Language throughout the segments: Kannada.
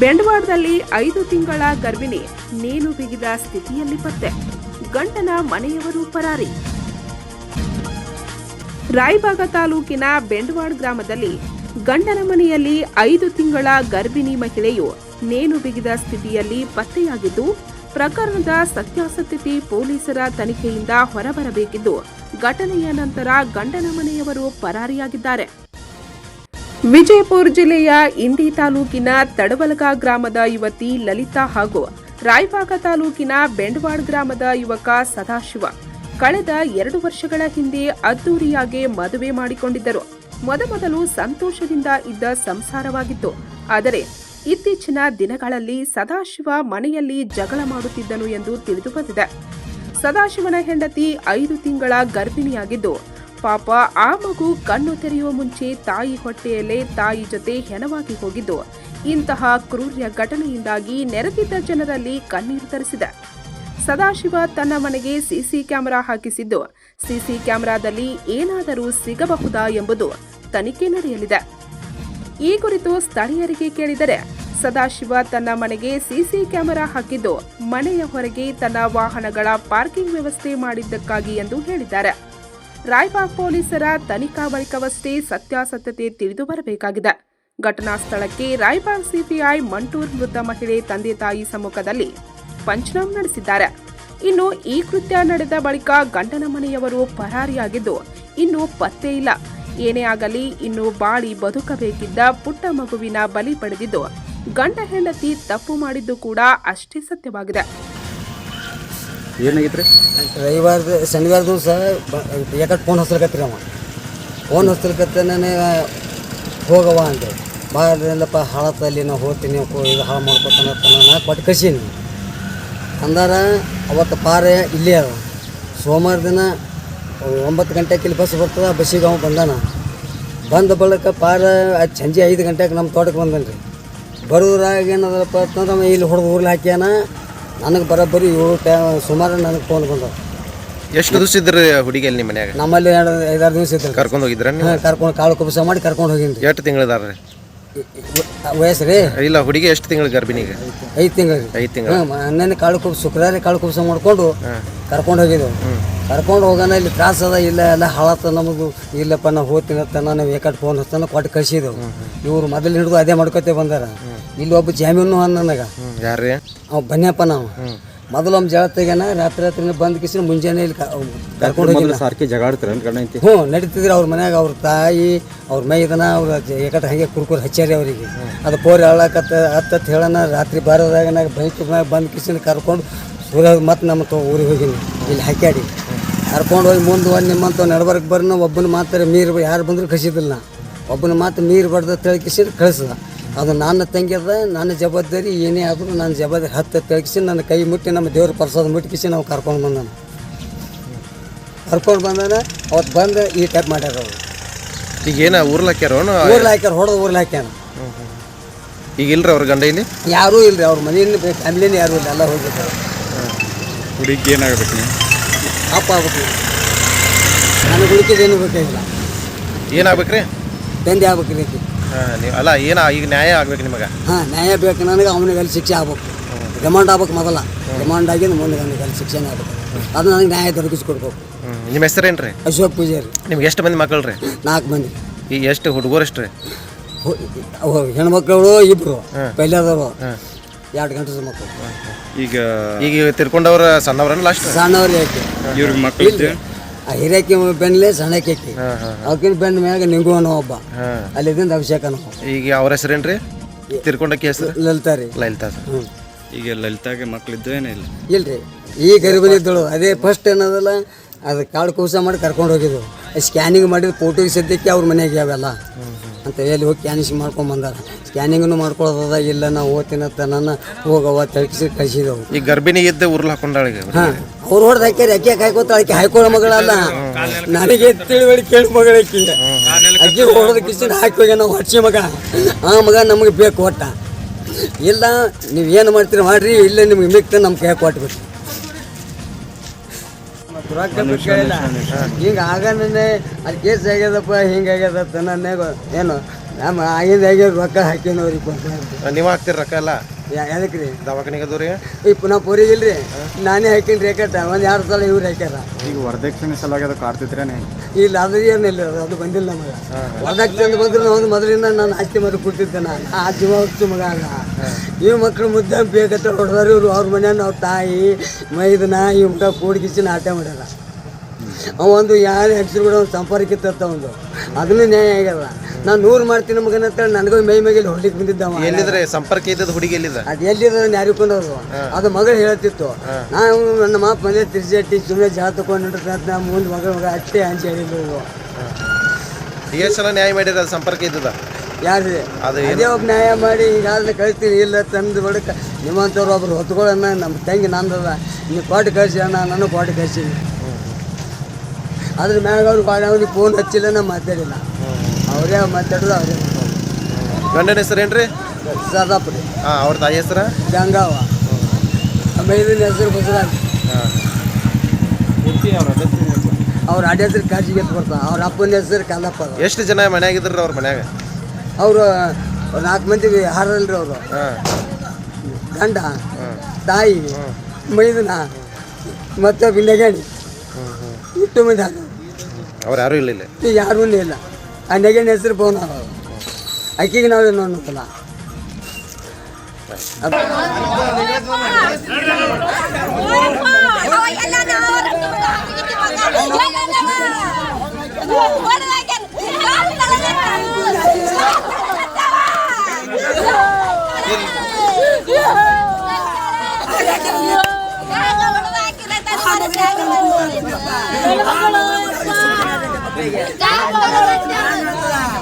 ಬೆಂಡವಾಡದಲ್ಲಿ ಐದು ತಿಂಗಳ ಗರ್ಭಿಣಿ ನೇಣು ಬಿಗಿದ ಸ್ಥಿತಿಯಲ್ಲಿ ಪತ್ತೆ. ಗಂಡನ ಮನೆಯವರು ಪರಾರಿ. ರಾಯಬಾಗ ತಾಲೂಕಿನ ಬೆಂಡವಾಡ್ ಗ್ರಾಮದಲ್ಲಿ ಗಂಡನ ಮನೆಯಲ್ಲಿ ಐದು ತಿಂಗಳ ಗರ್ಭಿಣಿ ಮಹಿಳೆಯು ನೇಣು ಬಿಗಿದ ಸ್ಥಿತಿಯಲ್ಲಿ ಪತ್ತೆಯಾಗಿದ್ದು, ಪ್ರಕರಣದ ಸತ್ಯಾಸತ್ಯತೆ ಪೊಲೀಸರ ತನಿಖೆಯಿಂದ ಹೊರಬರಬೇಕಿದ್ದು, ಘಟನೆಯ ನಂತರ ಗಂಡನ ಮನೆಯವರು ಪರಾರಿಯಾಗಿದ್ದಾರೆ. ವಿಜಯಪುರ ಜಿಲ್ಲೆಯ ಇಂಡಿ ತಾಲೂಕಿನ ತಡವಲಗ ಗ್ರಾಮದ ಯುವತಿ ಲಲಿತಾ ಹಾಗೂ ರಾಯಬಾಗ ತಾಲೂಕಿನ ಬೆಂಡವಾಡ್ ಗ್ರಾಮದ ಯುವಕ ಸದಾಶಿವ ಕಳೆದ ಎರಡು ವರ್ಷಗಳ ಹಿಂದೆ ಅದ್ದೂರಿಯಾಗಿ ಮದುವೆ ಮಾಡಿಕೊಂಡಿದ್ದರು. ಮೊದಮೊದಲು ಸಂತೋಷದಿಂದ ಇದ್ದ ಸಂಸಾರವಾಗಿತ್ತು. ಆದರೆ ಇತ್ತೀಚಿನ ದಿನಗಳಲ್ಲಿ ಸದಾಶಿವ ಮನೆಯಲ್ಲಿ ಜಗಳ ಮಾಡುತ್ತಿದ್ದನು ಎಂದು ತಿಳಿದು ಬಂದಿದೆ ಸದಾಶಿವನ ಹೆಂಡತಿ ಐದು ತಿಂಗಳ ಗರ್ಭಿಣಿಯಾಗಿದ್ದು ಪಾಪ ಆ ಮಗು ಕಣ್ಣು ತೆರೆಯುವ ಮುಂಚೆ ತಾಯಿ ಹೊಟ್ಟೆಯಲ್ಲೇ ತಾಯಿ ಜೊತೆ ಹೆಣವಾಗಿ ಹೋಗಿದ್ದು. ಇಂತಹ ಕ್ರೂರ್ಯ ಘಟನೆಯಿಂದಾಗಿ ನೆರೆದಿದ್ದ ಜನರಲ್ಲಿ ಕಣ್ಣೀರು ತರಿಸಿದೆ. ಸದಾಶಿವ ತನ್ನ ಮನೆಗೆ ಸಿಸಿ ಕ್ಯಾಮೆರಾ ಹಾಕಿಸಿದ್ದು. ಸಿಸಿ ಕ್ಯಾಮೆರಾದಲ್ಲಿ ಏನಾದರೂ ಸಿಗಬಹುದಾ ಎಂಬುದು ತನಿಖೆ ನಡೆಯಲಿದೆ. ಈ ಕುರಿತು ಸ್ಥಳೀಯರಿಗೆ ಕೇಳಿದರೆ, ಸದಾಶಿವ ತನ್ನ ಮನೆಗೆ ಸಿಸಿ ಕ್ಯಾಮೆರಾ ಹಾಕಿದ್ದು, ಮನೆಯ ಹೊರಗೆ ತನ್ನ ವಾಹನಗಳ ಪಾರ್ಕಿಂಗ್ ವ್ಯವಸ್ಥೆ ಮಾಡಿದ್ದಕ್ಕಾಗಿ ಎಂದು ಹೇಳಿದ್ದಾರೆ. ರಾಯಬಾಗ್ ಪೊಲೀಸರ ತನಿಖಾ ಬಳಿಕವಷ್ಟೇ ಸತ್ಯಾಸತ್ಯತೆ ತಿಳಿದು ಬರಬೇಕಾಗಿದೆ. ಘಟನಾ ಸ್ಥಳಕ್ಕೆ ರಾಯ್ಬಾಗ್ ಸಿಪಿಐ ಮಂಟೂರ್ ಮೃತ ಮಹಿಳೆ ತಂದೆ ತಾಯಿ ಸಮ್ಮುಖದಲ್ಲಿ ಪಂಚನಾಮ ನಡೆಸಿದ್ದಾರೆ. ಇನ್ನು ಈ ಕೃತ್ಯ ನಡೆದ ಬಳಿಕ ಗಂಡನ ಮನೆಯವರು ಪರಾರಿಯಾಗಿದ್ದು ಇನ್ನು ಪತ್ತೆ ಇಲ್ಲ. ಏನೇ ಆಗಲಿ ಇನ್ನು ಬಾಳಿ ಬದುಕಬೇಕಿದ್ದ ಪುಟ್ಟ ಮಗುವಿನ ಬಲಿ ಪಡೆದಿದ್ದು ಗಂಡ ಹೆಂಡತಿ ತಪ್ಪು ಮಾಡಿದ್ದು ಕೂಡ ಅಷ್ಟೇ ಸತ್ಯವಾಗಿದೆ. ಏನಾಗೈತ್ರಿ? ರವಿವಾರದ ಶನಿವಾರ ದಿವಸ ಯಾಕಡೆ ಫೋನ್ ಹಚ್ಲಕತ್ರಿ ಅವ. ಫೋನ್ ಹಚ್ಲಕತ್ತ ನಾನು ಹೋಗವ ಅಂತ ಬಾರಲ್ಲಪ್ಪ ಹಾಳತ್ತಲ್ಲಿ ನಾವು ಹೋಗ್ತೀನಿ ಇದು ಹಾಳು ಮಾಡ್ಕೊತಾನ ನಾ ಕೊಟ್ಟು ಕಸೀನಿ ಅಂದಾರ, ಅವತ್ತು ಪಾರೆ ಇಲ್ಲೇ ಅದ ಸೋಮವಾರ ದಿನ ಒಂಬತ್ತು ಗಂಟೆಗೆ ಇಲ್ಲಿ ಬಸ್ ಬರ್ತದ, ಬಸ್ಸಿಗೆ ಅವ ಬಂದಾನ. ಬಂದ ಬಳಿಕ ಪಾರ ಸಂಜೆ ಐದು ಗಂಟೆಗೆ ನಮ್ಮ ತೋಟಕ್ಕೆ ಬಂದನು ರೀ ಬರೋದ್ರಾಗ ಏನದಪ್ಪ ಅಂತಂದ್ರೆ ಇಲ್ಲಿ ಹೊಡೆದು ಊರ್ಲಿ ಹಾಕ್ಯಾನ. ನನಗೆ ಬರೋಬ್ಬರಿ ಏಳು ಟೈಮ್ ಸುಮಾರು ನನಗೆ ಫೋನ್ ಬಂದವು. ಎಷ್ಟು ದಿವಸ ಇದ್ರಿ ಹುಡುಗಿ ಅಲ್ಲಿ ನಿಮ್ಮ ಮನ್ಯಾಗ? ನಮ್ಮಲ್ಲಿ ಎರಡು ಐದಾರು ದಿವಸ ಇದ್ದರು ಕರ್ಕೊಂಡು ಹೋಗಿದ್ರ ನೀವು? ಕರ್ಕೊಂಡು ಕಾಳು ಕುಬಸ ಮಾಡಿ ಕರ್ಕೊಂಡು ಹೋಗಿನ್ರಿ ಎಷ್ಟು ತಿಂಗಳದಾರ್ರಿ? ವಯಸ್ಸು ರೀ? ಇಲ್ಲ ಹುಡುಗಿ ಎಷ್ಟು ತಿಂಗಳ ಗರ್ಭಿಣಿಗೆ? ಐದು ತಿಂಗಳು ಐದು ತಿಂಗಳು. ಅನ್ನೇ ಕಾಳು ಕುಬ್ ಶುಕ್ರವಾರ ಕಾಳು ಕುಬಸ ಮಾಡ್ಕೊಂಡು ಕರ್ಕೊಂಡು ಹೋಗಿದ್ದೆವು ಕರ್ಕೊಂಡು ಹೋಗೋಣ ಇಲ್ಲಿ ತ್ರಾಸ ಅದ ಇಲ್ಲ ಎಲ್ಲ ಹಾಳತ್ತ ನಮಗೂ ಇಲ್ಲಪ್ಪ ನಾವು ಹೋಗ್ತೀನಿ ಅಂತ ನಾನು ಏಕಾಟ್ ಫೋನ್ ಹಚ್ಚ ಕೊಟ್ಟು ಕಳಿಸಿದೆವು. ಇವರು ಮೊದಲು ಹಿಡಿದು ಅದೇ ಮಾಡ್ಕೊತೇ ಬಂದಾರ. ಇಲ್ಲಿ ಒಬ್ಬ ಜಾಮೀನು ಅನ್ನ ನನಗೆ. ಯಾರ್ರಿ ಅವ್ ಬನ್ಯಪ್ಪ ನಾವು. ಮೊದಲು ಒಮ್ಮೆ ಜಳ ತೆಗ್ಯಾನ ರಾತ್ರಿ ರಾತ್ರಿ ಬಂದ್ ಕಿಸಿನ ಮುಂಜಾನೆ ಇಲ್ಲಿ ಕರ್ಕೊಂಡು ಹೋಗಿ ಸಾರ್ಕಿ ಜಗಾಡ್ತಾರೆ ಗಂಡ ಐತಿ ಹ್ಞೂ ನಡೀತಿದ್ರು ಅವ್ರ ಮನ್ಯಾಗ ಅವ್ರ ತಾಯಿ ಅವ್ರ ಮೈದನ ಅವ್ರ ಏಕಟ ಹಂಗೆ ಕುರ್ಕುರ್ ಹಚ್ಚಾರಿ ಅವರಿಗೆ. ಅದು ಪೋರಿ ಅಳಕತ್ತ ಹತ್ತತ್ತು ಹೇಳನ ರಾತ್ರಿ ಬಾರದಾಗ ನಾಗ ಬೈಕ್ ಮ್ಯಾಗ ಬಂದು ಕಿಸಿನ ಕರ್ಕೊಂಡು ಸೂರ್ಯ ಮತ್ತೆ ನಮ್ಮ ತೋ ಊರಿಗೆ ಹೋಗಿನಿ. ಇಲ್ಲಿ ಹಾಕ್ಯಾಡಿ. ಕರ್ಕೊಂಡು ಹೋಗಿ ಮುಂದೆ ಒಂದು ನಿಮ್ಮಂತ ನಡ್ಬರ್ಕ್ ಬರ್ನ ಒಬ್ಬನ ಮಾತ್ರ ಮೀರ್ ಯಾರು ಬಂದ್ರು ಕಸಿದಿಲ್ಲ ಒಬ್ಬನ ಮಾತು ಮೀರ್ ಬಡ್ದ ತಿಳ್ಕಿಸಿ ಕಳಿಸ್ದ. ಅದು ನನ್ನ ತಂಗಿ ಅದ ನನ್ನ ಜವಾಬ್ದಾರಿ ಏನೇ ಆದರೂ ನನ್ನ ಜವಾಬ್ದಾರಿ ಹತ್ತು ತಿಳ್ಕಿಸಿ ನನ್ನ ಕೈ ಮುಟ್ಟಿ ನಮ್ಮ ದೇವ್ರ ಪ್ರಸಾದ ಮುಟ್ಕಿಸಿ ನಾವು ಕರ್ಕೊಂಡು ಬಂದಾನ. ಕರ್ಕೊಂಡು ಬಂದಾನ ಅವತ್ತು ಬಂದು ಈ ಟೈಪ್ ಮಾಡ್ಯಾರ ಅವರು. ಈಗ ಏನ ಊರ್ಲಿ ಹಾಕ್ಯಾರ ಹೊಡೆದು ಊರ್ಲಿ ಹಾಕ್ಯಾನ. ಈಗ ಇಲ್ರಿ ಅವ್ರ ಗಂಡ ಇಲ್ಲಿ? ಯಾರೂ ಇಲ್ರಿ ಅವ್ರ ಮನೆಯಲ್ಲಿ ಫ್ಯಾಮಿಲಿನೇ ಯಾರು ಇಲ್ಲ ಎಲ್ಲ ಹೋಗ್ಬೇಕು ಹುಡುಗಿ ಏನಾಗಬೇಕು ನೀವು ಅಪ್ಪ ಆಗ್ಬೇಕು ನನಗೆ ಹುಡುಕಿದೇನು ಬೇಕಾಗಿಲ್ಲ. ಏನಾಗ್ಬೇಕ್ರಿ? ತಂದೆ ಆಗ್ಬೇಕು ರೀತಿ ನೀವು ಅಲ್ಲ ಏನ ಈಗ ನ್ಯಾಯ ಆಗ್ಬೇಕು ನಿಮಗೆ? ಹಾಂ ನ್ಯಾಯ ಬೇಕು. ನನಗೆ ಅವನಿಗೆ ಅಲ್ಲಿ ಶಿಕ್ಷೆ ಆಗ್ಬೇಕು. ರಿಮಾಂಡ್ ಆಗ್ಬೇಕು ಮೊದಲ. ರಿಮಾಂಡ್ ಆಗಿ ಮುಂದೆ ನನಗೆ ಅಲ್ಲಿ ಶಿಕ್ಷೆನೇ ಆಗ್ಬೇಕು. ಅದು ನನಗೆ ನ್ಯಾಯ ದೊರಕಿಸ್ಕೊಡ್ಬೇಕು. ನಿಮ್ಮ ನಿಮ್ಮ ರೀ ಅಶೋಕ್ ಪೂಜಾರಿ. ನಿಮ್ಗೆ ಎಷ್ಟು ಮಂದಿ ಮಕ್ಕಳು ರೀ ನಾಲ್ಕು ಮಂದಿ. ಈಗ ಎಷ್ಟು ಹುಡುಗರು ಎಷ್ಟು ರೀ ಹೆಣ್ಮಕ್ಳು ಇಬ್ರು. ಪೈಲಾದವರು ಎರಡು ಗಂಟೆ ಮಕ್ಕಳು. ಈಗ ಈಗ ತಿರ್ಕೊಂಡವ್ರ ಸಣ್ಣವ್ರನ್ನ ಲಾಸ್ಟ್ ಸಣ್ಣವ್ರಿಗೆ ಇವ್ರಿಗೆ ಮಕ್ಕಳು ಇಲ್ರಿ ಆ ಹಿರಿಯಕ್ಕೆ ಬೆನ್ಲೆ ಬೆನ್ ಬೆನ್ನ ಮ್ಯಾಗ ನಿಂಗು ಅನ್ನೋ ಒಬ್ಬ. ಅಲ್ಲಿದ್ದ ಅಲ್ಲಿದಿಂದ ಅಭಿಷೇಕ ಅನ್ನೋ ಈಗ ಅವ್ರ ಹೆಸರೇನ್ರಿ? ತಿರ್ಕೊಂಡ ಹೆಸರು? ಲಲಿತಾ ರೀ. ಲಲಿತಾ ಈಗ ಲಲಿತಾಗೆ ಮಕ್ಳಿದ್ದು ಇಲ್ಲ. ಇಲ್ರಿ. ಈ ಗರ್ಭಿಣಿ ಇದ್ದಳು. ಅದೇ ಫಸ್ಟ್ ಏನದಲ್ಲ ಅದು ಕಾಡು ಕೂಸ ಮಾಡಿ ಕರ್ಕೊಂಡು ಹೋಗಿದ್ದು ಸ್ಕ್ಯಾನಿಂಗ್ ಮಾಡಿದ ಫೋಟೋಗೆ ಸದ್ಯಕ್ಕೆ ಅವ್ರ ಮನೆಗೆ ಅವೆಲ್ಲ. ಅಂತ ಎಲ್ಲಿ ಹೋಗಿ ಕ್ಯಾನಿಂಗ್ ಮಾಡ್ಕೊಂಡು ಬಂದಾರ. ಸ್ಕ್ಯಾನಿಂಗ್ನು ಮಾಡ್ಕೊಳ್ಳೋದ ಇಲ್ಲ ನಾವು ಓದಿನ ನನ್ನ ಹೋಗವ ತಳ್ಕಿಸಿ ಕಳಿಸಿದವು. ಈ ಗರ್ಭಿಣಿ ಇದ್ದ ಉರ್ಲು ಹಾಕೊಂಡಾಳಿಗೆ ಹಾಂ. ಅವ್ರು ಹೊಡೆದು ಹಾಕ್ಯಾರ ಅಕ್ಕಿ ಹಾಕೋತ ಆಕೆ ಹಾಕೊಳ್ಳೋ ಮಗಳಲ್ಲ ನನಗೆ ತಿಳಿವಳಿ ಕೇಳಿ ಮಗಳಕ್ಕಿ ಅಕ್ಕಿ. ಹೊಡೆದ ಕಿಸಿನ ಹಾಕಿ ನಾವು ಹೊಡ್ಸಿ ಮಗ. ಆ ಮಗ ನಮಗೆ ಬೇಕು ಒಟ್ಟ. ಇಲ್ಲ ನೀವು ಏನು ಮಾಡ್ತೀರಿ ಮಾಡ್ರಿ ಇಲ್ಲ ನಿಮ್ಗೆ ಮಿಕ್ತ ನಮ್ಮ ಕೈ ಕೊಟ್ಬಿಟ್ಟು ಹಿಂಗೆ ಆಗನೇ ಅಲ್ಲಿ ಕೇಸ್ ಆಗ್ಯದಪ್ಪ ಹಿಂಗೆ ಆಗ್ಯದ ನನ್ನ ಏನು ನಮ್ಮ ಆಗಿಂದ ಆಗ್ಯದ ರೊಕ್ಕ ಹಾಕಿನವ್ರಿಗೆ ನೀವು ಹಾಕ್ತೀರಿ ರೊಕ್ಕ ಎಲ್ಲ? ಎದಕ್ಕೆ ರೀ ದವಾಖಾನಿಗೆ ಅದು ರೀ ಈಗ ಪುನಃ ರೀ ನಾನೇ ಹಾಕಿನಿ ರೇಖಟ ಒಂದು ಎರಡು ಸಲ ಇವ್ರು ಹಾಕ್ಯಾರ. ಈಗ ವರದಕ್ಷಿಣೆ ಸಲುವಾಗಿ ಅದು ಕಾಡ್ತಿದ್ರೇನೆ ಇಲ್ಲ ಅದು ಏನಿಲ್ಲ ಅದು ಅದು ಬಂದಿಲ್ಲ ನಮಗೆ. ವರದಕ್ಷಿಣೆ ಬಂದ್ರೆ ಒಂದು ಮೊದಲಿಂದ ನಾನು ಆಸ್ತಿ ಮರು ಕೊಡ್ತಿದ್ದೆ ನಾನು. ಆ ಜೀವ ಹೊತ್ತು ಮಗ ಅಲ್ಲ. ಈ ಮಕ್ಳು ಮುದ್ದೆ ಬೇಕತ್ತ ಹೊಡೆದಾರೆ ಇವರು ಅವ್ರ ಮನೆಯನ್ನು ಅವ್ರ ತಾಯಿ ಮೈದನ ಈ ಮಗ ಕೂಡಿಗಿಸಿ ನಾಟ್ಯ ಮಾಡ್ಯಾರ. ಅವ ಒಂದು ಯಾರು ಹೆಸರು ಕೂಡ ಒಂದು ಸಂಪರ್ಕ ಇತ್ತ ಒಂದು ಅದನ್ನು ನ್ಯಾಯ ಆಗ್ಯದ. ನಾನು ನೂರು ಮಾಡ್ತೀನಿ ಮಗನ ಅಂತೇಳಿ ನನಗೂ ಮೈ ಮೇಲೆ ಹೊಡ್ಲಿಕ್ಕೆ ಬಂದಿದ್ದವ. ಎಲ್ಲಿದ್ರೆ ಸಂಪರ್ಕ ಇದ್ದದ ಹುಡುಗಿ ಎಲ್ಲಿದ? ಅದು ಎಲ್ಲಿದ ಯಾರಿಗೂ ಕೊಂಡವ್ರು ಅದು ಮಗಳು ಹೇಳ್ತಿತ್ತು. ನಾನು ನನ್ನ ಮಾಪ ಮನೆ ತಿರ್ಜೆಟ್ಟಿ ಸುಮ್ಮನೆ ಜಾ ತಗೊಂಡು ನಾ ಮುಂದೆ ಮಗಳ ಮಗ ಅಷ್ಟೇ ಹಂಚಿ ಹೇಳಿದ್ರು ಎಷ್ಟು ಸಲ ನ್ಯಾಯ ಮಾಡಿರ ಅದು ಸಂಪರ್ಕ ಇದ್ದದ? ಯಾರು ಅದು ಅದೇ ಒಬ್ಬ ನ್ಯಾಯ ಮಾಡಿ ಹೀಗಾದ್ರೆ ಕಳಿಸ್ತೀನಿ ಇಲ್ಲ ತಂದು ಬಡಕ. ನಿಮ್ಮಂಥವ್ರು ಒಬ್ರು ಹೊತ್ಕೊಳ್ಳೋಣ ನಮ್ಮ ತಂಗಿ ನಂದದ. ನೀವು ಪಾಟಿ ಕಳಿಸಿ ಅಣ್ಣ ನಾನು ಪಾಟಿ ಕಳಿಸೀನಿ. ಅದ್ರ ಮ್ಯಾಗ ಅವ್ರು ಬಾಳೆ ಅವ್ರಿಗೆ ಫೋನ್ ಹಚ್ಚಿಲ್ಲ ನಾ ಮಾತಾಡಿಲ್ಲ. ಅವರೇ ಮಾತಾಡೋದು ಅವರೇ ಗಂಡನ ಹೆಸರೇನ್ರಿ ಸರ್ದಾಪುರಿ ಹಾಂ ಅವ್ರ ತಾಯಿ ಹೆಸರ? ಗಂಗಾವ ಮೈದಿನ ಹೆಸರು ಬಸರಾಜ್ ಅವ್ರ ಅಡ್ಡ ಹೆಸರು ಕಾಜಿಗೆ ಬರ್ತಾವ ಅವ್ರ ಅಪ್ಪನ ಹೆಸರು ಕಲ್ಲಪ್ಪ ಎಷ್ಟು ಜನ ಮನ್ಯಾಗಿದ್ರಿ ಅವ್ರ ಮನ್ಯಾಗ? ಅವರು ನಾಲ್ಕು ಮಂದಿ ಹಾರಲ್ರಿ ಅವರು. ಗಂಡ ತಾಯಿ ಮೈದನ ಮತ್ತು ಬಿಲ್ಲಗಣಿ ಇಟ್ಟು ಮಂದಿ ಅವ್ರು ಯಾರು ಇಲ್ಲ ಇಲ್ಲಿ? ಯಾರೂ ಇಲ್ಲ. ಆ ನೆಗಣಿ ಹೆಸರು ಫೋನ್ ಅವರು ಅಕ್ಕಿಗೆ ನಾವೇನು ಅನ್ನೋದಿಲ್ಲ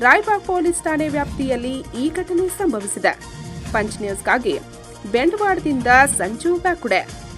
ರಾಯಬಾಗ್ ಪೊಲೀಸ್ ಠಾಣೆ ವ್ಯಾಪ್ತಿಯಲ್ಲಿ ಈ ಘಟನೆ ಸಂಭವಿಸಿದೆ. ಪಂಚ್ ನ್ಯೂಸ್ಗಾಗಿ ಬೆಂಡವಾಡದಿಂದ ಸಂಜು ಬ್ಯಾಕುಡೆ.